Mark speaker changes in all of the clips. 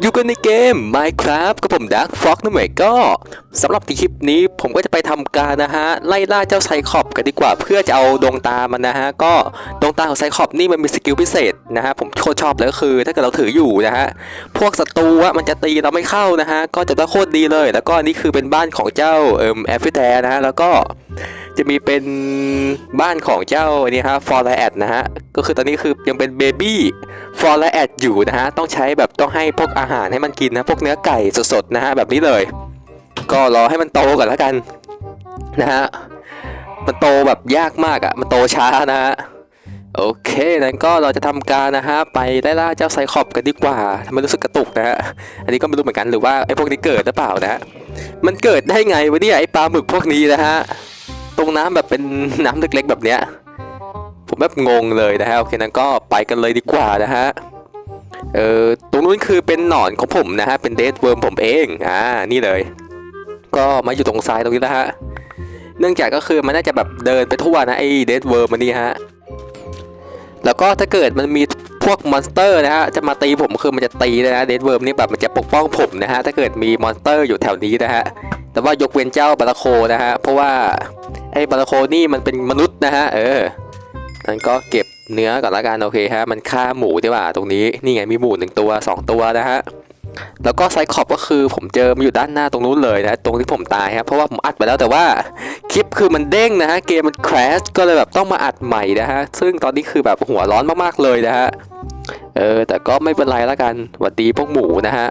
Speaker 1: อยู่กันในเกม Minecraft กับผม Dark Fox นั่นเองก็สำหรับที่คลิปนี้ผมก็จะไปทำการนะฮะ ไล่ล่าเจ้าไซคอปกันดีกว่า เพื่อจะเอาดวงตามันนะฮะ ก็ดวงตาของไซคอปนี่มันมีสกิลพิเศษนะฮะ ผมโคตรชอบเลยก็คือ ถ้าเกิดเราถืออยู่นะฮะ พวกศัตรูอะมันจะตีเราไม่เข้านะฮะ ก็จะได้โคตรดีเลย แล้วก็นี่คือเป็นบ้านของเจ้าเอิมแอฟริแทนะฮะ แล้วก็จะมีเป็นบ้านของเจ้านี่ฮะฟอร์แลดนะฮะ ก็คือตอนนี้คือยังเป็นเบบี้ ฟอร์แลดอยู่นะฮะ ต้องใช้แบบต้องให้พวกอาหารให้มันกินนะ พวกเนื้อไก่สดๆนะฮะแบบนี้เลย ก็รอให้มันโตก่อนแล้วกันนะฮะ มันโตแบบยากมากอะ่ะ มันโตช้านะฮะ โอเค นั้นก็เราจะทำการนะฮะ ไปไล่ล่าเจ้าไซคอปกันดีกว่าทำไมรู้สึกกระตุกนะฮะ อันนี้ก็ไม่รู้เหมือนกันหรือว่าไอ้พวกนี้เกิดหรือเปล่านะฮะ มันเกิดได้ไงวะเนี่ยไอ้ปลาหมึกพวกนี้นะฮะ ตรงน้ำแบบเป็นน้ำเล็กๆแบบเนี้ย ผมแบบงงเลยนะฮะโอเคนั้นก็ไปกันเลยดีกว่านะฮะเออตรงนู้นคือเป็นหนอนของผมนะฮะเป็นเดดเวิร์มผมเองอ่านี่เลย ก็มาอยู่ตรงซ้ายตรงนี้แล้วฮะเนื่องจากก็คือมันน่าจะแบบเดินไปทั่วนะไอ้เดดเวิร์มมันนี่ฮะแล้วก็ถ้าเกิดมันมีพวกมอนสเตอร์นะฮะจะมาตีผมคือมันจะตีเลยนะเดดเวิร์มนี่แบบมันจะปกป้องผมนะฮะถ้าเกิดมีมอนสเตอร์อยู่แถวนี้นะฮะแต่ว่ายกเว้นเจ้าบาราโคนะฮะเพราะว่าไอ้บาราโคนี่มันเป็นมนุษย์นะฮะเออ นั้นก็เก็บเนื้อก่อนละกันโอเคฮะมันฆ่าหมูดีกว่าตรงนี้นี่ไงมีหมูหนึ่งตัวสองตัวนะฮะแล้วก็ไซคอปก็คือผมเจอมันอยู่ด้านหน้าตรงนู้นเลยนะตรงที่ผมตายครับเพราะว่าผมอัดไปแล้วแต่ว่าคลิปคือมันเด้งนะฮะเกมมันคราชก็เลยแบบต้องมาอัดใหม่นะฮะซึ่งตอนนี้คือแบบหัวร้อนมากๆเลยนะฮะเออแต่ก็ไม่เป็นไรละกันหวัดดีพวกหมูนะฮะ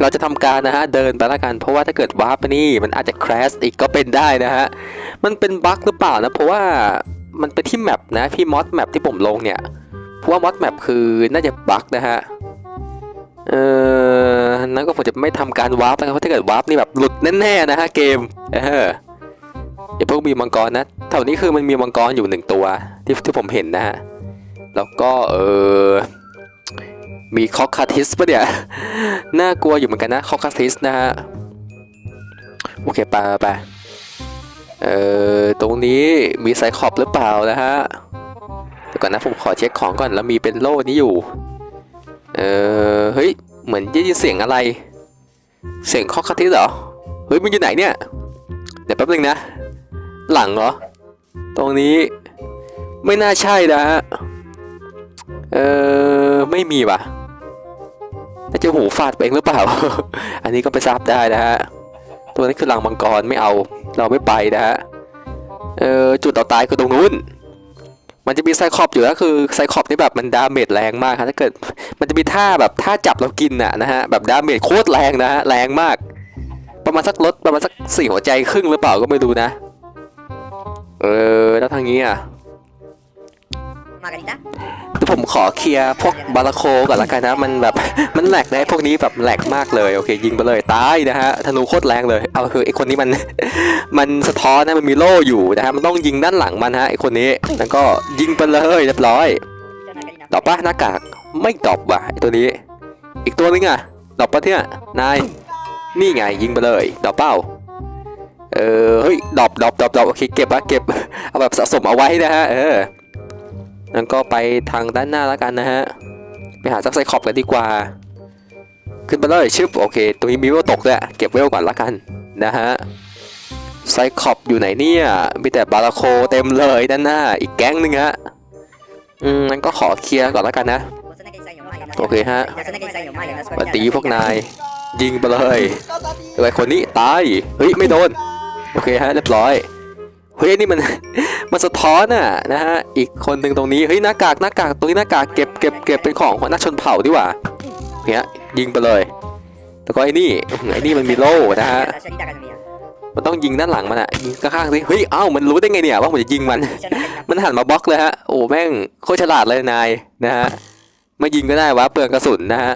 Speaker 1: เราจะทำการนะฮะเดินไปละกัน เพราะว่าถ้าเกิดวาร์ปไปนี่มันอาจจะคราชอีกก็เป็นได้นะฮะมันเป็นบั๊กหรือเปล่านะเพราะว่า มันเป็นที่แมปนะพี่มอสแมปที่ผมลงเนี่ยเพราะว่ามอสแมปคือน่าจะบั๊กนะฮะเออนั้นก็ผมจะไม่ทำการวาร์ปนะครับเพราะถ้าเกิดวาร์ปนี่แบบหลุดแน่ๆนะฮะเกมเอออย่าเพิ่งมีมังกรนะแถวนี้คือมันมีมังกรอยู่หนึ่งตัวที่ที่ผมเห็นนะฮะแล้วก็เออมีคอคคาทิสปะเนี่ย น่ากลัวอยู่เหมือนกันนะคอคคาทิสนะฮะ โอเคไปไป เออตรงนี้มีไซคอปหรือเปล่านะฮะเดี๋ยวก่อนนะผมขอเช็คของก่อนแล้วมีเป็นโล่นี้อยู่ เออเฮ้ยเหมือนได้ยินเสียงอะไร เสียงคอคคาทิสเหรอเฮ้ยมันอยู่ไหนเนี่ยเดี๋ยวแป๊บนึงนะ หลังเหรอ ตรงนี้ไม่น่าใช่นะฮะเออไม่มีว่ะน่าจะหูฟาดไปเองหรือเปล่า อันนี้ก็ไปทราบได้นะฮะ ตัวนี้คือรังมังกรไม่เอา เราไม่ไปนะฮะ เออจุดเราตายคือตรงนู้น มันจะมีไซคอปอยู่ก็คือไซคอปนี่แบบมันดาเมจแรงมากครับถ้าเกิด มันจะมีท่าแบบท่าจับเรากินน่ะนะฮะแบบดาเมจโคตรแรงนะฮะแรงมาก ประมาณสักลดประมาณสักสี่หัวใจครึ่งหรือเปล่าก็ไม่รู้นะ เออแล้วทางนี้อะ
Speaker 2: Margarita?
Speaker 1: เดี๋ ยวผมขอเคลียร์พวกบาราโคก่อนละกันนะ มันแบบ มันแหลกนะพวกนี้แบบแหลกมากเลย โอเค ยิงไปเลยตายนะฮะ ธนูโคตรแรงเลย เอาคือไอคนนี้มัน มันสะท้อนนะ มันมีโล่อยู่นะฮะ มันต้องยิงด้านหลังมันฮะไอคนนี้ แล้วก็ยิงไปเลยเรียบร้อยดอกปะหน้ากาก ไม่ดอกว่ะไอตัวนี้ อีกตัวนึงอะดอกปะเนี่ย นาย นี่ไงยิงไปเลยดอกเป้าเออ เฮ้ย ดอกดอกดอกดอกโอเค เก็บอะเก็บ เอาแบบสะสมเอาไว้นะฮะ เออ นั่นก็ไปทางด้านหน้าแล้วกันนะฮะ ไปหาซักไซคอปกันดีกว่า ขึ้นไปเลยชึบโอเค ตรงนี้มีเวลตกด้วยเก็บเวลก่อนละกันนะฮะไซคอปอยู่ไหนเนี่ย มีแต่บาราโคเต็มเลยด้านหน้า อีกแก๊งหนึ่งฮะ อืมงั้นก็ขอเคลียร์ก่อนละกันนะ โอเคฮะวั
Speaker 2: น
Speaker 1: ตีพวกนาย ยิงไปเลยไอคนนี้ตาย เฮ้ย ไม่โดน โอเคฮะ เรียบร้อย เฮ้ยนี่มันมันสะท้อนอะนะฮะอีกคนหนึ่งตรงนี้เฮ้ยหน้ากากหน้ากากตรงนี้หน้ากากเก็บเก็บเก็บเป็นของของนักชนเผ่าดีกว่าเนี่ยยิงไปเลยแล้วก็ไอ้นี่ไอ้นี่มันมีโล่นะฮะมันต้องยิงด้านหลังมันอะยิงข้างๆสิเฮ้ยเอ้ามันรู้ได้ไงเนี่ยว่าผมจะยิงมัน มันหันมาบล็อกเลยฮะโอ้แม่งโคตรฉลาดเลยนายนะฮะม่ยิงก็ได้วะเปลืองกระสุนนะฮะ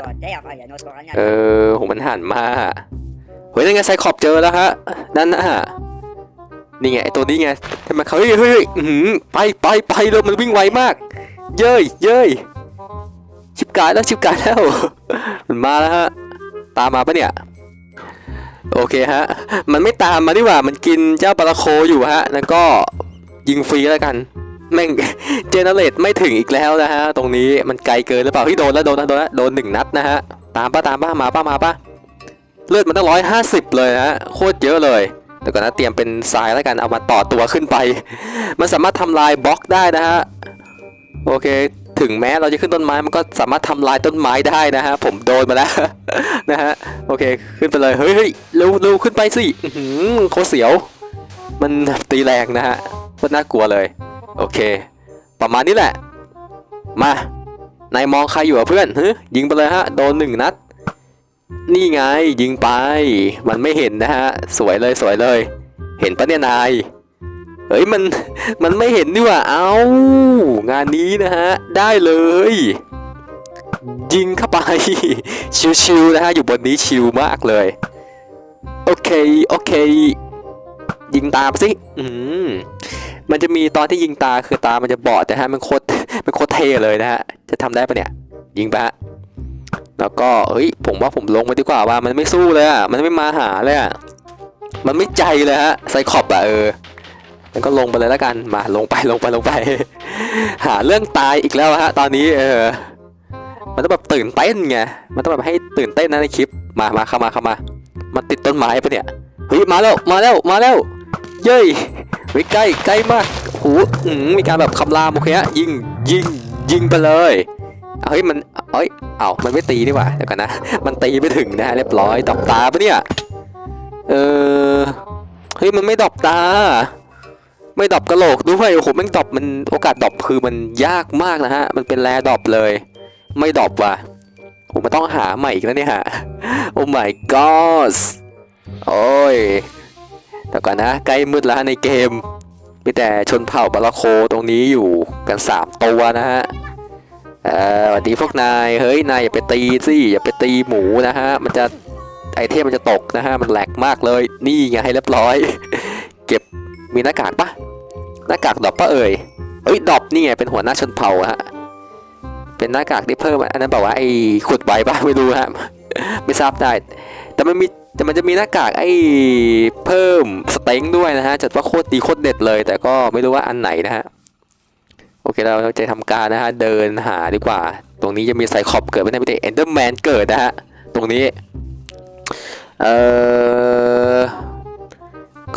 Speaker 1: เออผมมันหันมาเฮ้ยยังไงไซคอปเจอแล้วฮะนั่นนะฮะ นี่ไงไอตัวนี้ไงทำไมเขาเฮ้ยเฮ้ยไปไปไปเลยมันวิ่งไวมาก เย้ยเย้ยชิบกายแล้วชิบกายแล้ว มันมาแล้วฮะ ตามมาปะเนี่ย โอเคฮะ มันไม่ตามมาดีกว่า มันกินเจ้าปลาโคอยู่ฮะ แล้วก็ยิงฟรีแล้วกัน แม่งเจเนเรตไม่ถึงอีกแล้วนะฮะ ตรงนี้มันไกลเกินหรือเปล่าที่โดนแล้วโดนแล้วโดนแล้วโดนหนึ่งนัดนะฮะ ตามป้าตามป้ามาป้ามาป้าเลือดมันตั้งร้อยห้าสิบเลยนะโคตรเยอะเลย ดี๋ยวก่อนนะเตรียมเป็นทรายแล้วกันเอามาต่อตัวขึ้นไป มันสามารถทำลายบล็อกได้นะฮะโอเค ถึงแม้เราจะขึ้นต้นไม้มันก็สามารถทำลายต้นไม้ได้นะฮะผมโดนมาแล้วนะฮะโอเคขึ้นไปเลยเฮ้ยเร็วเร็วขึ้นไปสิหือโคเสียว มันตีแรงนะฮะโคตรน่ากลัวเลย โอเค ประมาณนี้แหละ มานายมองใครอยู่อะเพื่อนฮึยิงไปเลยฮะโดนหนึ่งนัด นี่ไงยิงไป มันไม่เห็นนะฮะ สวยเลยสวยเลย เห็นปะเนี่ยนายเฮ้ยมันมันไม่เห็นนี่ว่า เอางานนี้นะฮะ ได้เลย ยิงเข้าไป ชิวๆนะฮะ อยู่บนนี้ชิวมากเลย โอเค โอเค ยิงตามสิอืมมันจะมีตอนที่ยิงตาคือตามันจะบอดนะฮะ มันโคตรมันโคตรเท่เลยนะฮะ จะทำได้ปะเนี่ย ยิงไปฮะ แล้วก็เฮ้ยผมว่าผมลงไปดีกว่าว่ามันไม่สู้เลยอะมันไม่มาหาเลยอะมันไม่ใจเลยฮะไซคอบอะเออมันก็ลงไปเลยแล้วกันมาลงไปลงไปลงไป หาเรื่องตายอีกแล้วฮะตอนนี้เออมันต้องแบบตื่นเต้นไงมันต้องแบบให้ตื่นเต้นนะในคลิปมามาเข้ามาเข้ามามันติดต้นไม้ปะเนี่ยเฮ้ยมาแล้วมาแล้วมาแล้วเย้ยเฮ้ยใกล้ใกล้มากโอ้โหอืมมีการแบบคำรามโอเคฮะยิงยิงยิงไปเลย เฮ้ยมันเอ้ยเอ้ามันไม่ตีนี่ว่าเดี๋ยวกันนะ มันตีไม่ถึงนะฮะเรียบร้อยดอกตาปะเนี่ย เออ เฮ้ยมันไม่ดอกตา ไม่ดอปกระโหลกด้วยโอ้โหแม่งดอปมันโอกาสดอปคือมันยากมากนะฮะ มันเป็นแรดอปเลย ไม่ดอปว่ะผมมันต้องหาใหม่อีกแล้วเนี่ยฮะ โอ้ my god โอ้ยแต่ก่อนนะ ใกล้มืดแล้วในเกม มีแต่ชนเผ่าบาราโคตรงนี้อยู่กัน 3 ตัวนะฮะ สวัสดีพวกนาย เฮ้ย นายอย่าไปตีสิอย่าไปตีหมูนะฮะ มันจะไอเทมมันจะตกนะฮะ มันแหลกมากเลย นี่ไงให้เรียบร้อย เก็บ มีหน้ากากปะหน้ากากดอปปะเอ่ยเอ้ยดอปนี่ไงเป็นหัวหน้าชนเผ่าฮะ เป็นหน้ากากที่เพิ่ม อันนั้นบอกว่าไอ้ขุดไว้ปะไม่รู้ฮะ ไม่ทราบได้ แต่มันมีแต่มันจะมีหน้ากากไอ้เพิ่มสเต็งด้วยนะฮะ จัดว่าโคตรดีโคตรเด็ดเลย แต่ก็ไม่รู้ว่าอันไหนนะฮะ เคเราจะทำการนะฮะเดินหาดีกว่า ตรงนี้จะมีไซคอบเกิดไม่ได้ไม่ได้เอนเดอร์แมนเกิดนะฮะตรงนี้เอ่อ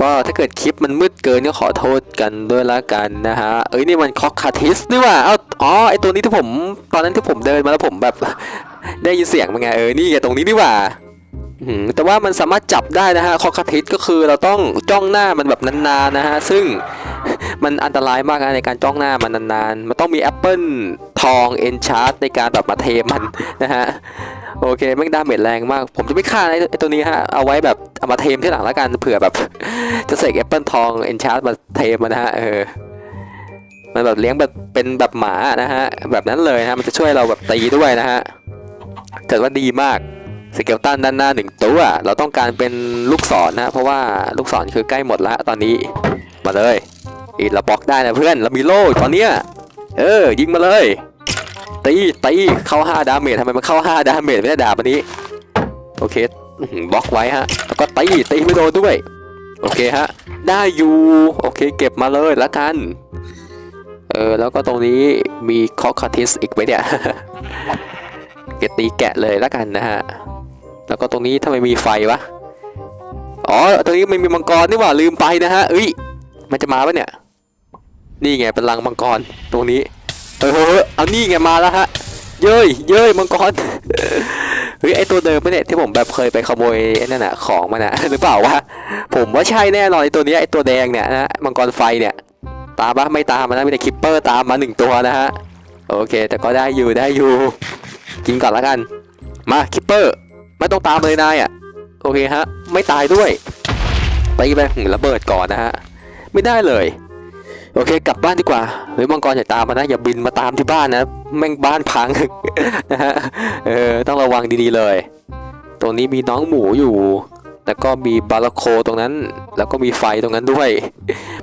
Speaker 1: ก็ถ้าเกิดคลิปมันมืดเกินก็ขอโทษกันด้วยละกันนะฮะ เอ้ยนี่มันคอกคาทิสนี่ว่าเอ้าอ๋อไอตัวนี้ที่ผมตอนนั้นที่ผมเดินมาแล้วผมแบบ ได้ยินเสียงมันไงเออนี่ไงตรงนี้นี่ว่า แต่ว่ามันสามารถจับได้นะฮะคอคาทิสก็คือเราต้องจ้องหน้ามันแบบนานๆนะฮะซึ่งมันอันตรายมากนะในการจ้องหน้ามันนานๆ มันต้องมีแอปเปิลทองเอนชาร์ตในการแบบมาเทมันนะฮะโอเคแม่งดาเมจแรงมาก ผมจะไม่ฆ่าไอ้ไอ้ตัวนี้ฮะเอาไว้แบบเอามาเทมที่หลังแล้วกันเผื่อแบบจะเสกแอปเปิลทองเอนชาร์ตมาเทมมันนะฮะเออมันแบบเลี้ยงแบบเป็นแบบหมานะฮะแบบนั้นเลยนะฮะมันจะช่วยเราแบบตีด้วยนะฮะจัดว่าดีมาก สเกลตันด้านหน้าหนึ่งตัว เราต้องการเป็นลูกศรนะเพราะว่าลูกศรคือใกล้หมดแล้วตอนนี้มาเลยอีเราบล็อกได้นะเพื่อนเรามีโล่ตอนเนี้ยเออยิงมาเลยตีตีเข้า5ดาเมจทำไมมันเข้า5ดาเมจไม่ได้ดาบอันนี้โอเคบล็อกไว้ฮะแล้วก็ตีตีไม่โดนด้วยโอเคฮะได้อยู่โอเคเก็บมาเลยละกันเออแล้วก็ตรงนี้มีคอคาทิสอีกไว้เนี่ยเกตตีแกะเลยละกันนะฮะ แล้วก็ตรงนี้ทำไมมีไฟวะ อ๋อ ตรงนี้ไม่มีมังกรนี่หว่าลืมไปนะฮะเอ้ย มันจะมาปะเนี่ย นี่ไงเป็นรังมังกรตรงนี้ เออเอานี่ไงมาแล้วฮะ เย้ยเย้ยมังกร เฮ้ยไอตัวเดิมปะเนี่ยที่ผมแบบเคยไปขโมยไอ้นั่นน่ะของมันนะหรือเปล่าวะ ผมว่าใช่แน่นอนไอตัวนี้ไอตัวแดงเนี่ยนะมังกรไฟเนี่ยตามปะไม่ตามมันนะมีแต่คิปเปอร์ตามมาหนึ่งตัวนะฮะ โอเค แต่ก็ได้อยู่ได้อยู่ กินก่อนละกัน มาคิปเปอร์ ไม่ต้องตามเลยนายอะ โอเคฮะ ไม่ตายด้วยตีไปหึงระเบิดก่อนนะฮะ ไม่ได้เลย โอเค กลับบ้านดีกว่าเฮ้ยมังกรอย่าตามมานะ อย่าบินมาตามที่บ้านนะแม่งบ้านพังนะฮะ เออ ต้องระวังดีๆเลย ตรงนี้มีน้องหมูอยู่ แล้วก็มีบาราโคตรงนั้น แล้วก็มีไฟตรงนั้นด้วย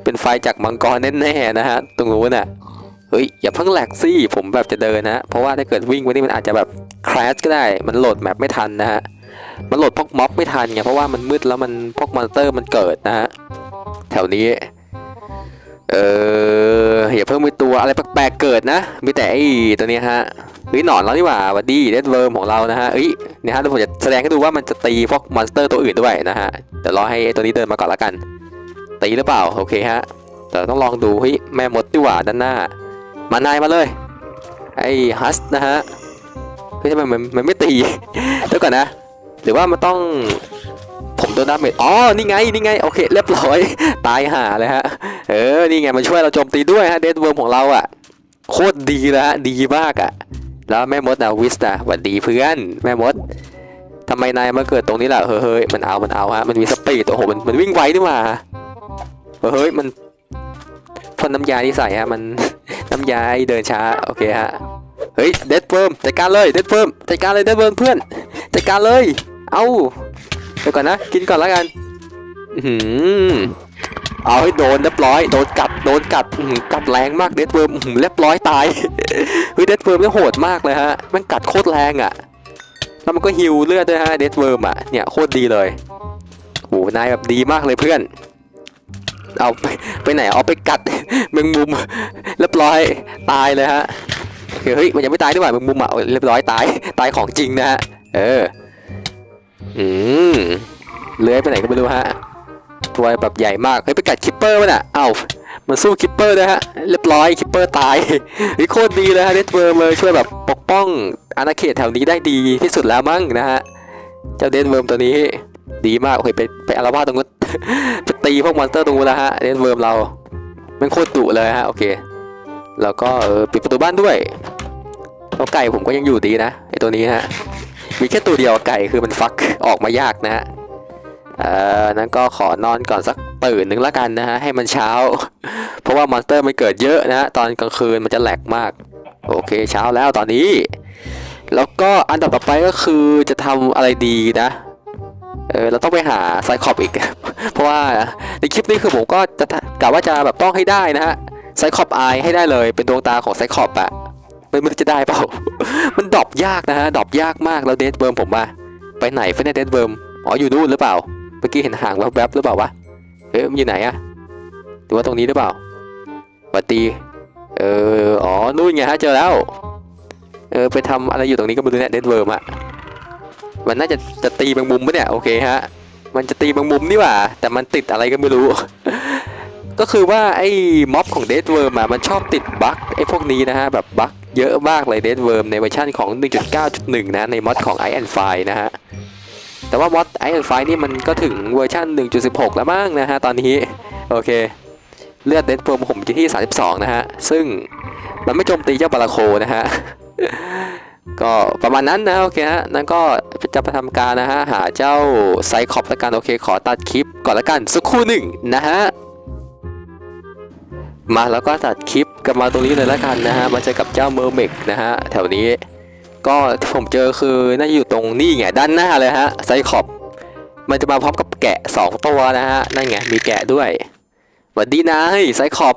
Speaker 1: เป็นไฟจากมังกรแน่ๆนะฮะ ตรงนู้นน่ะ เฮ้ยอย่าเพิ่งแหลกสิผมแบบจะเดินนะ เพราะว่าถ้าเกิดวิ่งไปนี่มันอาจจะแบบคลาสก็ได้ มันโหลดแมปไม่ทันนะฮะ มันโหลดพวกม็อบไม่ทันไงเพราะว่ามันมืดแล้วมันพวกมอนสเตอร์มันเกิดนะฮะแถวนี้ เอออย่าเพิ่งมีตัวอะไรแปลกๆเกิดนะ มีแต่ไอ้ตัวนี้ฮะเฮ้ยหนอนเรานี่หว่าวัดดี้เดดเวิร์มของเรานะฮะเอ้ยนี่ฮะเดี๋ยวผมจะแสดงให้ดูว่ามันจะตีพวกมอนสเตอร์ตัวอื่นด้วยนะฮะเดี๋ยวรอให้ไอ้ตัวนี้เดินมาก่อนละกันตีหรือเปล่าโอเคฮะแต่ต้องลองดูเฮ้ยแม่มดดีกว่าด้านหน้า มานายมาเลย ไอ้ฮัสนะฮะเฮ้ยทำไมมันมันไม่ตีเดี๋ยวก่อนนะ หรือว่ามันต้องผมโดนดาเมจอ๋อ นี่ไง นี่ไง โอเค เรียบร้อย ตายห่าเลยฮะ เออ นี่ไง มันช่วยเราโจมตีด้วยฮะ เดดเวิร์มของเราอะ โคตรดีแล้วฮะ ดีมากอะ แล้วแม่มดนะวิสนะหวัดดีเพื่อน แม่มดทำไมนายมาเกิดตรงนี้ล่ะ เฮ้ยเฮ้ยมันเอา มันเอาฮะ มันมีสปีด โอ้โห มัน มันวิ่งไวนี่หว่าเฮ้ยเฮ้ย มันพ่นน้ำยาที่ใส่ฮะ มัน น้ำยาเดินช้าโอเคฮะเฮ้ยเดดเฟิร์มจัดการเลยเดดเฟิร์มจัดการเลยเดดเฟิร์มเพื่อนจัดการเลย เอาเดี๋ยวก่อนนะกินก่อนแล้วกันอือหือเอาให้โดนเรียบร้อยโดนกัดโดนกัดอือกัดแรงมากเดดเวิร์มอือเรียบร้อยตายเฮ้ยเดดเวิร์มนี่โหดมากเลยฮะมันกัดโคตรแรงอะแล้วมันก็ฮิวเลือดด้วยฮะเดดเวิร์มอะเนี่ยโคตรดีเลยโหนายแบบดีมากเลยเพื่อน เอาไปไปไหนเอาไปกัดแมงมุมเรียบร้อยตายเลยฮะเฮ้ยมันยังไม่ตายด้วยแมงมุมอะเรียบร้อยตายตายของจริงนะฮะเอออืมเลื้อยไปไหนก็ไม่รู้ฮะตัวแบบใหญ่มากเฮ้ยไปกัดคิปเปอร์มันอะเอ้ามันสู้คิปเปอร์นะฮะเรียบร้อยคิปเปอร์ตายเฮ้ยโคตรดีเลยฮะเดดเวิร์มเลยช่วยแบบปกป้องอาณาเขตแถวนี้ได้ดีที่สุดแล้วมั้งนะฮะเจ้าเดดเวิร์มตัวนี้ดีมากโอเคไปไปอารวาสตรงนู้น ไปตีพวกมอนสเตอร์ตรงนู้นแล้วฮะเดดเวิร์มเรามันโคตรดุเลยฮะโอเค แล้วก็เออปิดประตูบ้านด้วยแล้วไก่ผมก็ยังอยู่ดีนะไอตัวนี้ฮะมีแค่ตัวเดียวไก่คือมันฟักออกมายากนะฮะเอ่อนั้นก็ขอนอนก่อนสักตื่นหนึ่งละกันนะฮะให้มันเช้า เพราะว่ามอนสเตอร์มันเกิดเยอะนะฮะตอนกลางคืนมันจะแหลกมาก โอเคเช้าแล้วตอนนี้ แล้วก็อันดับต่อไปก็คือจะทำอะไรดีนะ เออเราต้องไปหาไซคอปอีก เพราะว่าในคลิปนี้คือผมก็จะกะว่าจะแบบต้องให้ได้นะฮะไซคอปไอให้ได้เลยเป็นดวงตาของไซคอปอะไม่ไม่รู้จะได้เปล่า มันดอปยากนะฮะดอปยากมากแล้วเดดเวิร์มผมว่าไปไหนเฟนเดดเวิร์มอ๋ออยู่นู่นหรือเปล่า เมื่อกี้เห็นห่างแวบๆหรือเปล่าวะเอ๊ะมันอยู่ไหนอะหรือว่าตรงนี้หรือเปล่าปตีเอออ๋อนู่นไงฮะเจอแล้วเออไปทำอะไรอยู่ตรงนี้ก็ไม่รู้เนี่ยเดดเวิร์มอะ มันน่าจะจะตีแมงมุมปะเนี่ยโอเคฮะมันจะตีแมงมุมนี่หว่า แต่มันติดอะไรก็ไม่รู้ ก็คือว่าไอ้ม็อบของเดดเวิร์มอะมันชอบติดบั๊กไอ้พวกนี้นะฮะแบบบั๊กเยอะมากเลยเดดเวิร์มในเวอร์ชันของ 1.9.1 นะในม็อดของ i and f i นะฮะแต่ว่าม็อด i and f i นี่มันก็ถึงเวอร์ชัน1.16 แล้วมั้งนะฮะตอนนี้โอเคเลือดเดดเวิร์มผมอยู่ที่ 32 นะฮะซึ่งมันไม่โจมตีเจ้าบาราโคนะฮะ ก็ประมาณนั้นนะโอเคฮะนั้นก็จะไปทำการนะฮะหาเจ้าไซคอปละกันโอเค ขอตัดคลิปก่อนละกันสักครู่หนึ่งนะฮะมาแล้วก็ตัดคลิปกันมาตรงนี้เลยละกันนะฮะมาเจอกับเจ้าเมอร์เมกนะฮะแถวนี้ก็ที่ผมเจอคือน่าจะอยู่ตรงนี่ไงด้านหน้าเลยฮะไซคอปมันจะมาพร้อมกับแกะ 2 ตัวนะฮะนั่นไงมีแกะด้วยหวัดดีนายไซคอป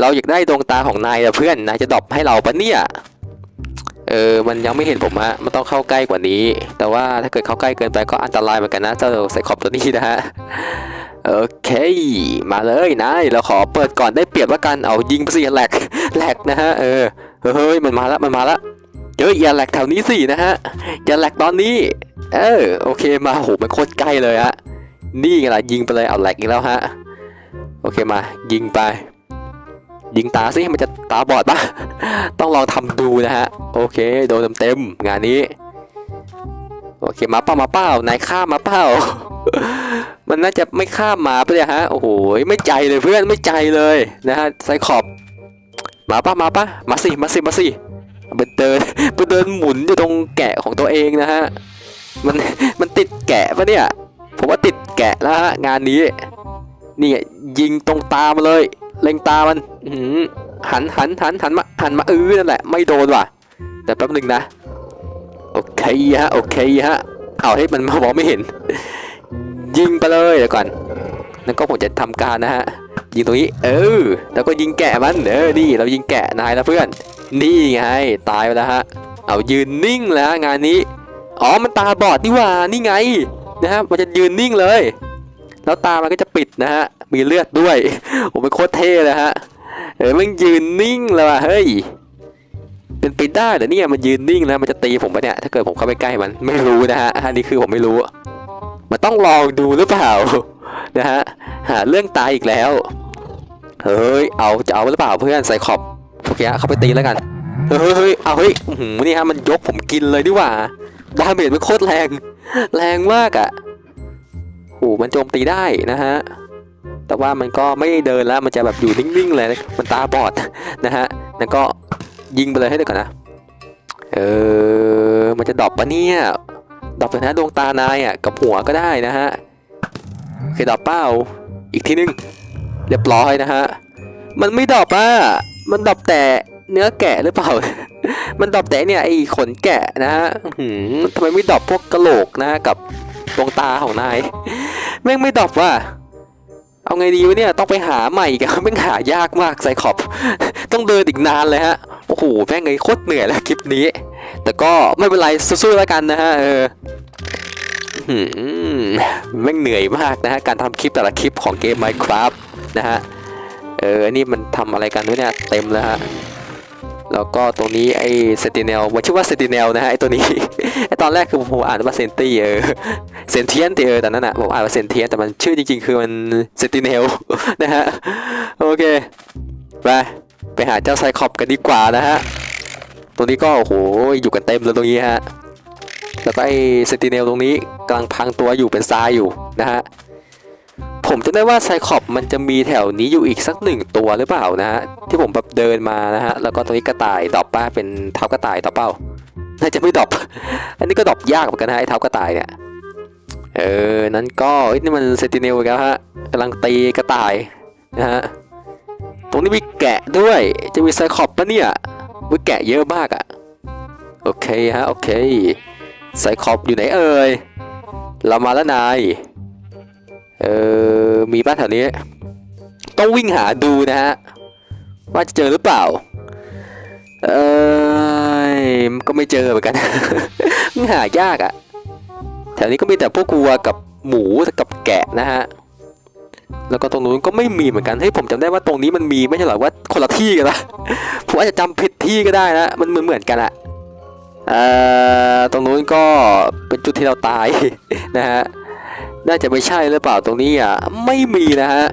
Speaker 1: เราอยากได้ดวงตาของนายอะเพื่อนนายจะดรอปให้เราปะเนี่ย เออมันยังไม่เห็นผมฮะมันต้องเข้าใกล้กว่านี้ แต่ว่าถ้าเกิดเข้าใกล้เกินไปก็อันตรายเหมือนกันนะเจ้าไซคอปตัวนี้นะฮะโอเค มาเลยนายเราขอเปิดก่อนได้เปรียบละกันเอายิงไปสิแหลกแหลกนะฮะเออเฮ้ยมันมาล้วมันมาล้วเฮ้ยอย่าแหลกแถวนี้สินะฮะอย่าแหลกตอนนี้ เออโอเคมาโหมันโคตรใกล้เลยฮะนี่ไงล่ะยิงไปเลยเอาแหลกอีกแล้วฮะโอเคมายิงไป ยิงตาสิมันจะตาบอดปะต้องลองทำดูนะฮะ โอเค โดนเต็มๆงานนี้ โอเค มาเป้ามาเป้านายข้ามาเป้า มันน่าจะไม่ข้ามมาปะเนี่ยฮะ โอ้โห ไม่ใจเลยเพื่อนไม่ใจเลยนะฮะไซคอบมาปะมาปะมาสิ มาสิ มาสิไปเดินไปเดินหมุนอยู่ตรงแกะของตัวเองนะฮะ มัน มันติดแกะปะเนี่ย ผมว่าติดแกะแล้วฮะงานนี้ นี่ไงยิงตรงตามาเลย เล็งตามันหันหันหันหันมาหันมาเออนั่นแหละไม่โดนว่ะ แต่แป๊บหนึ่งนะ โอเคฮะโอเคฮะเอาให้มันมามองไม่เห็น ยิงไปเลยเดี๋ยวก่อนแล้วก็ผมจะทำการนะฮะยิงตรงนี้ เออ แล้วก็ยิงแกะมันเออนี่เรายิงแกะนายแล้วเพื่อน นี่ไงตายไปแล้วฮะ เอายืนนิ่งแล้วงานนี้อ๋อมันตาบอดนี่ว่านี่ไงนะฮะมันจะยืนนิ่งเลย แล้วตามันก็จะปิดนะฮะ มีเลือดด้วยโอ้เป็นโคตรเท่เลยฮะ เออมันยืนนิ่งเลยว่ะ เฮ้ย เป็นไปได้เหรอเนี่ยมันยืนนิ่งแล้วมันจะตีผมปะเนี่ย ถ้าเกิดผมเข้าไปใกล้มัน ไม่รู้นะฮะ อันนี้คือผมไม่รู้ มันต้องลองดูหรือเปล่า นะฮะ หาเรื่องตายอีกแล้ว เฮ้ย เอาจะเอาหรือเปล่าเพื่อนใส่ขอบโอเคฮะเข้าไปตีแล้วกันเฮ้ยเฮ้ย เอาเฮ้ยนี่ฮะมันยกผมกินเลยดีกว่า ดาเมจมันโคตรแรง แรงมากอะ่ะ โหมันโจมตีได้นะฮะแต่ว่ามันก็ไม่เดินแล้วมันจะแบบอยู่นิ่งๆเลยมันตาบอดนะฮะแล้วก็ยิงไปเลยให้ได้ก่อนนะเออมันจะดรอปปะเนี่ยดรอปไปนะดวงตานายอะกับหัวก็ได้นะฮะเคยดรอปเป้าอีกทีนึงเรียบร้อยนะฮะมันไม่ดรอปอะมันดรอปแต่เนื้อแกะหรือเปล่า มันดรอปแต่เนี่ยไอ้ขนแกะนะฮะอื้อหือทำไมไม่ดรอปพวกกระโหลกนะฮะกับ ดวงตาของนาย แม่งไม่ดอปว่ะเอาไงดีวะเนี่ยต้องไปหาใหม่กันแม่งหายากมากไซคอบ ต้องเดินอีกนานเลยฮะ โอ้โหแม่งไงโคตรเหนื่อยแล้วคลิปนี้ แต่ก็ไม่เป็นไรสู้ๆแล้วกันนะฮะเออแม่งเหนื่อยมากนะฮะการทำคลิปแต่ละคลิปของเกม Minecraft นะฮะเอออันนี่มันทำอะไรกันวะเนี่ยเต็มแล้วฮะ แล้วก็ตรงนี้ไอ้เซติเนลมันชื่อว่าเซติเนลนะฮะไอ้ตัวนี้ไอ้ตอนแรกคือผมอ่านว่าเซนตี้เออเซนเทียนเออแต่นั้นอะผมอ่านว่าเซนเทียนแต่มันชื่อจริงๆ คือมันเซติเนลนะฮะโอเคไปไปหาเจ้าไซคอปกันดีกว่านะฮะตรงนี้ก็โอ้โหอยู่กันเต็มเลยตรงนี้ฮะแล้วก็ไอ้เซติเนลตรงนี้กำลังพังตัวอยู่เป็นทรายอยู่นะฮะ ผมจะได้ว่าไซคอปมันจะมีแถวนี้อยู่อีกสักหนึ่งตัวหรือเปล่านะฮะที่ผมแบบเดินมานะฮะแล้วก็ตรงนี้กระต่ายดอปป้าเป็นเท้ากระต่ายดอปเป้าน่าจะไม่ดอปอันนี้ก็ดอปยากเหมือนกันนะไอ้เท้ากระต่ายเนี่ยเออนั้นก็นี่มันเซติเนลอีกแล้วฮะกำลังตีกระต่ายนะฮะตรงนี้มีแกะด้วยจะมีไซคอปปะเนี่ยมีแกะเยอะมากอะ่ะโอเคฮะโอเคไซคอปอยู่ไหนเอ่ยเรามาแล้วนาย เออมีป้านแถวนี้ ต้องวิ่งหาดูนะฮะ ว่าจะเจอหรือเปล่า เอยก็ไม่เจอเหมือนกัน หายากอะ่ะแถวนี้ก็มีแต่พวกวัวกับหมูกับแกะนะฮะแล้วก็ตรงนู้นก็ไม่มีเหมือนกันเฮ้ยผมจำได้ว่าตรงนี้มันมีไม่ใช่หรอว่าคนละที่กันละผมอาจจะจำผิดที่ก็ได้นะมันเหมือนเหมือนกันอะเออตรงนู้นก็เป็นจุดที่เราตายนะฮะ น่าจะไม่ใช่หรือเปล่าตรงนี้อะไม่มีนะฮะ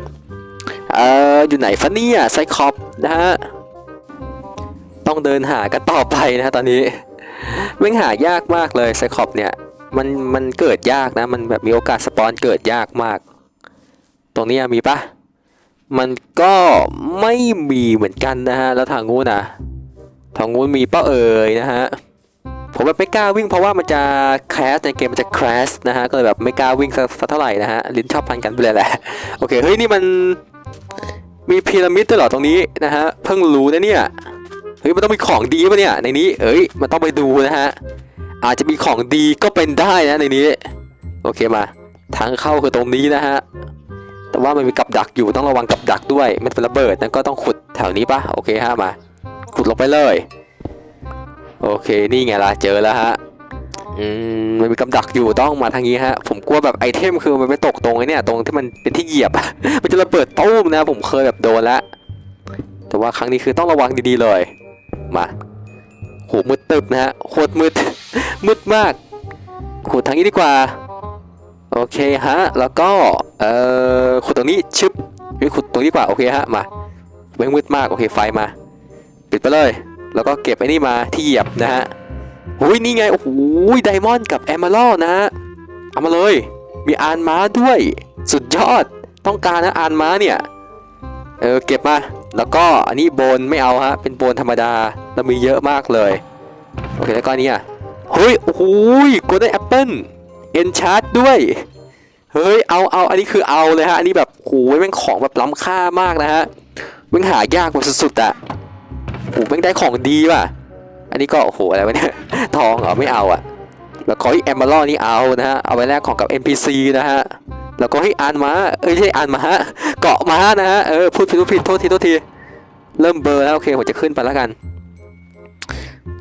Speaker 1: เอออยู่ไหนฟะเนี่ยไซคอปนะฮะต้องเดินหากันต่อไปนะฮะตอนนี้แม่งหายากมากเลยไซคอปเนี่ยมันมันเกิดยากนะ มันแบบมีโอกาสสปอนเกิดยากมาก ตรงนี้อะมีปะมันก็ไม่มีเหมือนกันนะฮะแล้วทางงูนนะทางงูนมีเป้าเอ่ยนะฮะ ผมแบบไม่กล้าวิ่งเพราะว่ามันจะแคสในเกมมันจะ crash นะฮะก็เลยแบบไม่กล้าวิ่งสักเท่าไหร่นะฮะลิ้นชอบพันกันไปเลยแหละโอเคเฮ้ยนี่มันมีพีระมิดด้วยเหรอตรงนี้นะฮะเพิ่งรู้นะเนี่ยเฮ้ยมันต้องมีของดีปะเนี่ยในนี้เอ้ยมันต้องไปดูนะฮะอาจจะมีของดีก็เป็นได้นะในนี้ โอเคมาทางเข้าคือตรงนี้นะฮะแต่ว่ามันมีกับดักอยู่ต้องระวังกับดักด้วยมันเป็นระเบิดนั่นก็ต้องขุดแถวนี้ปะโอเคฮะมาขุดลงไปเลย โอเคนี่ไงล่ะเจอแล้วฮะอืมมันมีกับดักอยู่ต้องมาทางนี้ฮะ ผมกลัวแบบไอเทมคือมันไปตกตรงไอ้เนี่ยตรงที่มันเป็นที่เหยียบ มันจะระเบิดตู้มนะผมเคยแบบโดนแล้วแต่ว่าครั้งนี้คือต้องระวังดีๆเลยมาโหมืดตึบนะฮะโคตรมืดมืดมากขุดทางนี้ดีกว่าโอเคฮะแล้วก็เอ่อขุดตรงนี้ชึบเฮ้ยขุดตรงนี้ดีกว่าโอเคฮะมาแม่มืดมากโอเคไฟมา ปิดไปเลย แล้วก็เก็บไอ้นี่มาที่เหยียบนะฮะโอ้ยนี่ไง โอ้โหไดมอนด์กับแอมเบอร์นะฮะ เอามาเลย มีอานม้าด้วย สุดยอด ต้องการนะอานม้าเนี่ย เออเก็บมา แล้วก็อันนี้โบนไม่เอาฮะ เป็นโบนธรรมดาแล้วมีเยอะมากเลย โอเคแล้วก็อันนี่อะเฮ้ย โอ้โหกดได้แอปเปิ้ลเอ็นชาร์ดด้วย เฮ้ย เอาเอาอันนี้คือเอาเลยฮะ อันนี้แบบโหแม่งของแบบล้ำค่ามากนะฮะแม่งหายากแบบสุดๆอะ โหแม่งได้ของดีว่ะ อันนี้ก็โอ้โหอะไรวะเนี่ยทองเหรอไม่เอาอะแล้วก็ให้แอมเบอร์นี่เอานะฮะเอาไว้แลกของกับ NPC นะฮะแล้วก็ให้อ่านมาเอ้ยไม่ใช่อานมาเกาะม้านะฮะเออพูดผิดพูดผิดโทษทีโทษทีเริ่มเบอร์แล้วโอเคผมจะขึ้นไปแล้วกัน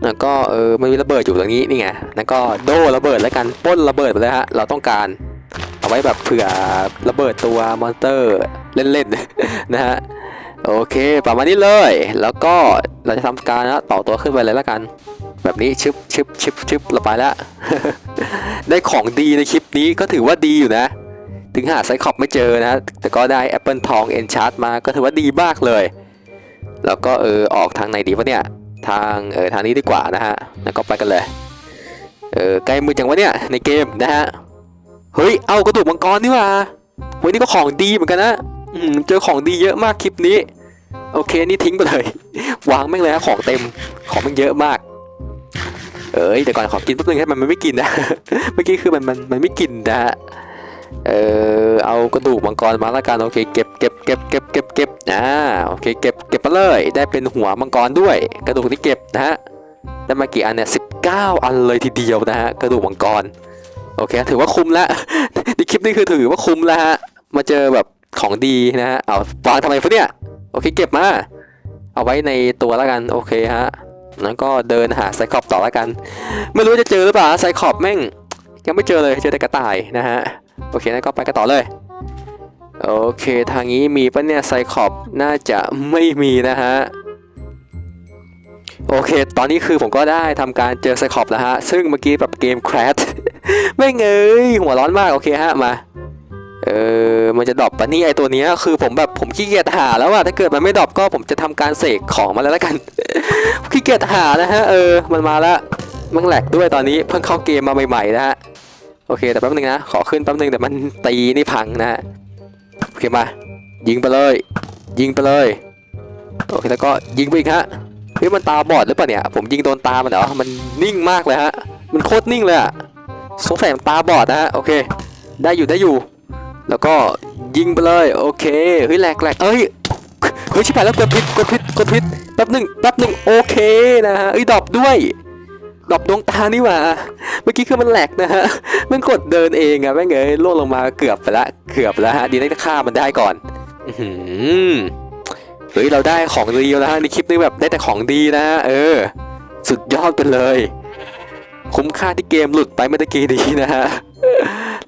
Speaker 1: แล้วก็เออมันมีระเบิดอยู่ตรงนี้นี่ไงแล้วก็โดระเบิดแล้วกันป้นระเบิดไปเลยฮะเราต้องการเอาไว้แบบเผื่อระเบิดตัวมอนสเตอร์เล่นๆนะฮะ โอเค ประมาณนี้เลย แล้วก็เราจะทำการนะต่อตัวขึ้นไปเลยแล้วกัน แบบนี้ชึบชึบชึบชึบเราไปแล้ว ได้ของดีในคลิปนี้ก็ถือว่าดีอยู่นะ ถึงหาไซคอปไม่เจอนะ แต่ก็ได้แอปเปิลทองเอนชาร์ตมาก็ถือว่าดีมากเลย แล้วก็เออออกทางไหนดีวะเนี่ย ทางเออทางนี้ดีกว่านะฮะ แล้วก็ไปกันเลย เออใกล้มือจังวะเนี่ยในเกมนะฮะ เฮ้ย เอากระดูกมังกรนี่ว่าวันนี้ก็ของดีเหมือนกันนะ เจอของดีเยอะมากคลิปนี้ โอเคนี่ทิ้งไปเลย วางแม่งเลยนะของเต็มของมันเยอะมาก เอ้ยแต่ก่อนขอกินแป๊บนึงให้มันไม่กินนะเมื่อกี้คือมันมันมันไม่กินนะฮะเออเอากระดูกมังกรมาแล้วกันโอเคเก็บเก็บเก็บเก็บเก็บเก็บอ่าโอเคเก็บเก็บมาเลยได้เป็นหัวมังกรด้วย กระดูกที่เก็บนะฮะได้มากี่อันเนี่ยสิบเก้าอันเลยทีเดียวนะฮะกระดูกมังกรโอเคถือว่าคุ้มละในคลิปนี้คือถือว่าคุ้มแล้วฮะมาเจอแบบ ของดีนะฮะ เอาวางทำไมพะเนี่ย โอเคเก็บมา เอาไว้ในตัวแล้วกัน โอเคฮะ แล้วก็เดินหาไซคอปต่อแล้วกัน ไม่รู้จะเจอหรือเปล่าไซคอปแม่ง ยังไม่เจอเลย เจอแต่กระต่ายนะฮะ โอเคนั้นก็ไปกันต่อเลย โอเค ทางนี้มีปะเนี่ยไซคอปน่าจะไม่มีนะฮะโอเค ตอนนี้คือผมก็ได้ทำการเจอไซคอปแล้วฮะ ซึ่งเมื่อกี้แบบเกมแครชไม่เงยหัวร้อนมาก โอเคฮะ มา เออ มันจะดรอปปะนี่ไอตัวเนี้ยคือผมแบบผมขี้เกียจหาแล้วอะถ้าเกิดมันไม่ดรอปก็ผมจะทำการเสกของมาแล้วละกัน ขี้เกียจหานะฮะ เออ มันมาล้วมันแหลกด้วยตอนนี้เพิ่งเข้าเกมมาใหม่ๆนะฮะ โอเค แต่แป๊บนึงนะ ขอขึ้นแป๊บนึงแต่มันตีนี่พังนะฮะ โอเคมา ยิงไปเลย ยิงไปเลย โอเคแล้วก็ยิงไปอีกฮะเฮ้ยมันตาบอดหรือเปล่าเนี่ย ผมยิงโดนตามันเหรอ มันนิ่งมากเลยฮะ มันโคตรนิ่งเลยอะสงสัยมันตาบอดนะฮะ โอเค ได้อยู่ได้อยู่ แล้วก็ยิงไปเลยโอเคเฮ้ยแหลกแหลกเอ้ยเฮ้ยชิบหายแล้วกดผิดกดผิดกดผิดแป๊บหนึ่งแป๊บหนึ่งโอเคนะฮะเอ้ยดอปด้วยดอปดวงตานี่หว่า เมื่อกี้คือมันแหลกนะฮะ มันกดเดินเองอะแม่งเอ้ยล่วงลงมาเกือบไปละเกือบแล้วฮะ ดีนะฆ่ามันได้ก่อนอือเฮ้ยเราได้ของดีแล้วฮะในคลิปนี้แบบได้แต่ของดีนะฮะเออ สุดยอดไปเลย คุ้มค่าที่เกมหลุดไปเมื่อตะกี้นี้นะฮะ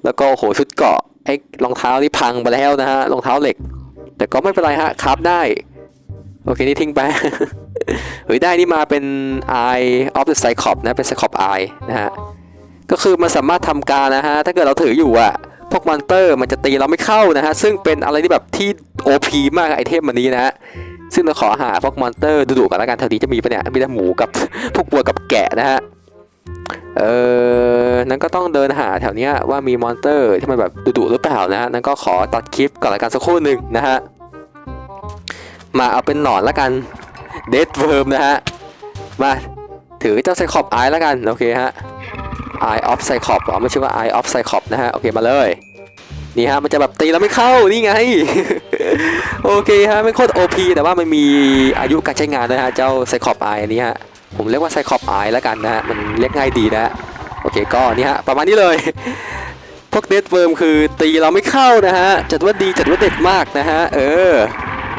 Speaker 1: แล้วก็โหชุดเกาะ ไอ้รองเท้านี่พังไปแล้วนะฮะรองเท้าเหล็ก แต่ก็ไม่เป็นไรฮะครับได้ โอเคนี่ทิ้งไปเฮ้ยได้นี่มาเป็น Eye of the Cyclop นะเป็น Cyclops Eye นะฮะก็คือมันสามารถทำการนะฮะถ้าเกิดเราถืออยู่อะพวกมอนเตอร์มันจะตีเราไม่เข้านะฮะซึ่งเป็นอะไรที่แบบที่ OP มากไอเทมมันนี้นะฮะซึ่งเราขอหาพวกมอนเตอร์ดุๆกันแล้วกันเท่านี้จะมีปะเนี่ยมีแต่หมูกับพวกวัวกับแกะนะฮะ เออนั้นก็ต้องเดินหาแถวเนี้ยว่ามีมอนเตอร์ที่มันแบบดุๆหรือเปล่านะฮะ นั้นก็ขอตัดคลิปก่อนละกันสักครู่หนึ่งนะฮะ มาเอาเป็นหนอนละกันเดดเวิร์มนะฮะ มาถือเจ้าไซคอปไอละกัน โอเคฮะ Eye of Cyclops อ๋อไม่ใช่ว่า Eye of Cyclops นะฮะ โอเคมาเลย นี่ฮะ มันจะแบบตีแล้วไม่เข้า นี่ไง โอเคฮะไม่โคตร OP แต่ว่ามันมีอายุการใช้งานนะฮะ เจ้าไซคอปไอนี้ฮะ ผมเรียกว่าไซคอปไอแล้วกันนะฮะมันเรียกง่ายดีนะฮะโอเคก็นี่ฮะประมาณนี้เลย พวกเดดเวิร์มคือตีเราไม่เข้านะฮะ จัดว่าดีจัดว่าเด็ดมากนะฮะ เออ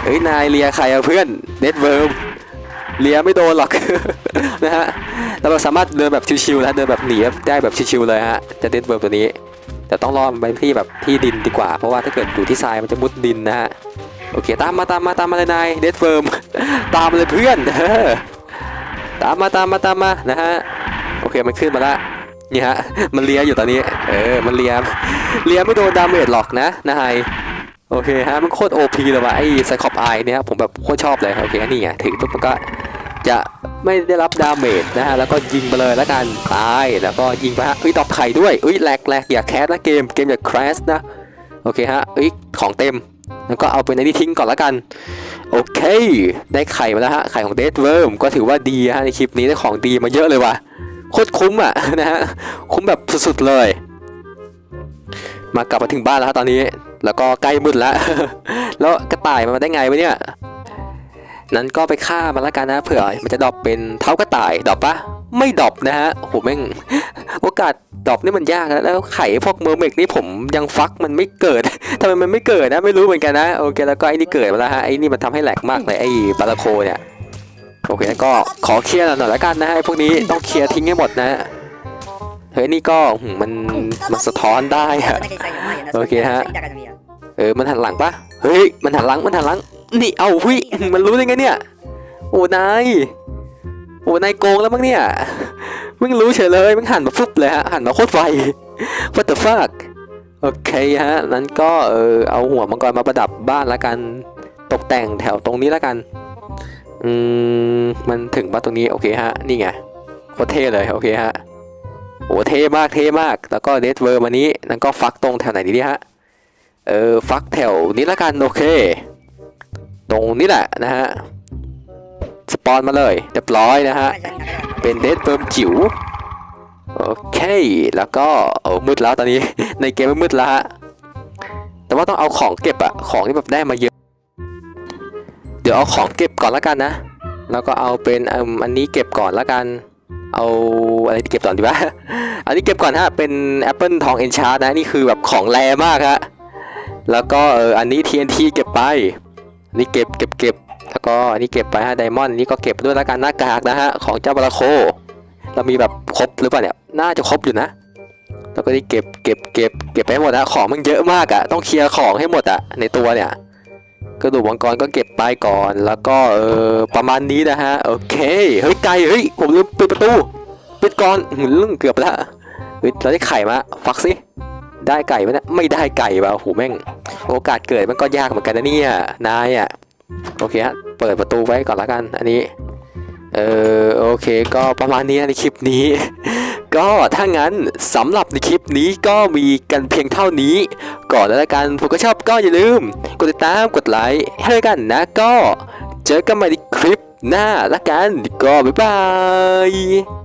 Speaker 1: เอ้ยนายเลียใครอะเพื่อนเดดเวิร์มเลียไม่โดนหรอกนะฮะแล้วเราสามารถเดินแบบชิวๆนะเดินแบบหนีได้แบบชิวๆเลยฮะจะเดดเวิร์มตัวนี้ แต่ต้องรอมไปที่แบบที่ดินดีกว่า เพราะว่าถ้าเกิดอยู่ที่ทรายมันจะมุดดินนะฮะโอเคตามมาตามมาตามมาเลยนายเดดเวิร์มตามมาเลยเพื่อนเออ ตามมาตามมาตามมานะฮะโอเคมันขึ้นมาละนี่ฮะมันเลียอยู่ตอนนี้ เออมันเลียเลียไม่โดนดาเมจหรอกนะนายโอเคฮะมันโคตรโอพีเลยว่ะไอ้ไซคอปไอเนี่ยผมแบบโคตรชอบเลยโอเคนี่ไงถึงปุ๊บมันก็จะไม่ได้รับดาเมจนะฮะแล้วก็ยิงไปเลยแล้วกันตายแล้วก็ยิงไปฮะเอ้ยตอบไข่ด้วยเอ้ยแหลกแหลกอย่าแคสนะเกมเกมอย่าแคสนะโอเคฮะเอ้ยของเต็มแล้วก็เอาไปในนี้ทิ้งก่อนแล้วกัน โอเค ได้ไข่มาแล้วฮะ ไข่ของเดดเวิร์มก็ถือว่าดีฮะในคลิปนี้ได้ของดีมาเยอะเลยว่ะ โคตรคุ้มอะนะฮะ คุ้มแบบสุดๆเลย มากลับมาถึงบ้านแล้วฮะตอนนี้ แล้วก็ใกล้มืดแล้ว แล้วกระต่ายมันมาได้ไงวะเนี่ย นั้นก็ไปฆ่ามันแล้วกันนะเผื่อมันจะดรอปเป็นเท้ากระต่ายดรอปปะ ไม่ดอบนะฮะโหแม่งโอกาสดอบนี่มันยากนะแล้วไข่พวกเมอร์เมกนี่ผมยังฟักมันไม่เกิดทำไมมันไม่เกิดนะไม่รู้เหมือนกันนะโอเคแล้วก็ไอ้นี่เกิดมาแล้วฮะไอ้นี่มันทำให้แหลกมากเลยไอ้ปาราโคเนี่ยโอเคแล้วก็ขอเคลียร์หน่อยละกันนะฮะพวกนี้ต้องเคลียร์ทิ้งให้หมดนะเฮ้ยนี่ก็มันมันสะท้อนได้โอเคฮะเออมันหันหลังปะเฮ้ยมันหันหลังมันหันหลังนี่เอาวิมันรู้ได้ไงเนี่ยโอ้นาย โอ้นายโกงแล้วมั้งเนี่ยมึงรู้เฉยเลยมึงหันมาฟุบเลยฮะหันมาโคตรไว what the fuck โอเคฮะนั้นก็เออเอาหัวมังกรมาประดับบ้านละกันตกแต่งแถวตรงนี้ละกันอืมมันถึงบ้านตรงนี้โอเคฮะนี่ไงโคตรเท่เลยโอเคฮะโอ้เท่มากเท่มากแล้วก็เดสเวอร์มานี้แล้วก็ฟักตรงแถวไหนดีดีฮะเออฟักแถวนี้ละกันโอเค ตรงนี้แหละนะฮะ สปอนมาเลยเรียบร้อยนะฮะ เป็นเดสเฟิร์มจิ๋วโอเค แล้วก็โอ้มืดแล้วตอนนี้ ในเกมมืดแล้วฮะ แต่ว่าต้องเอาของเก็บอะของที่แบบได้มาเยอะ เดี๋ยวเอาของเก็บก่อนละกันนะ แล้วก็เอาเป็นอืมอันนี้เก็บก่อนละกัน เอาอะไรเก็บก่อนดีวะ อันนี้เก็บก่อนฮะ เป็นแอปเปิลทองเอนชาร์นะ นี่คือแบบของแรงมากฮะ แล้วก็เอออันนี้ TNT เก็บไปนนี้เก็บเก็บเก็บ แล้วก็อันนี้เก็บไปฮะไดมอนด์นี้ก็เก็บด้วยแล้วกันหน้ากากนะฮะของเจ้าบาราโค เรามีแบบครบหรือเปล่าเนี่ยน่าจะครบอยู่นะ แล้วก็นี่เก็บเก็บเก็บเก็บไปหมดนะของมันเยอะมากอะต้องเคลียร์ของให้หมดอะในตัวเนี่ยกระดูกมังกรก็เก็บไปก่อนแล้วก็เออประมาณนี้นะฮะโอเคเฮ้ยไก่เฮ้ยผมลืมปิดประตูปิดก่อนหืมเกือบละเฮ้ยเราได้ไข่มาฟักสิได้ไก่ไหมนะไม่ได้ไก่ว่ะโอ้โหแม่ง โอกาสเกิดมันก็ยากเหมือนกันนะเนี่ยนายอะ โอเคฮะเปิดประตูไว้ก่อนละกัน อันนี้ เออโอเค ก็ประมาณนี้ในคลิปนี้ ก็ถ้างั้นสำหรับในคลิปนี้ก็มีกันเพียงเท่านี้ ก่อนแล้วละกันผมก็ชอบก็อย่าลืม กดติดตามกดไลค์ให้ด้วยกันนะ ก็เจอกันใหม่ในคลิปหน้าละกัน ก็บ๊ายบาย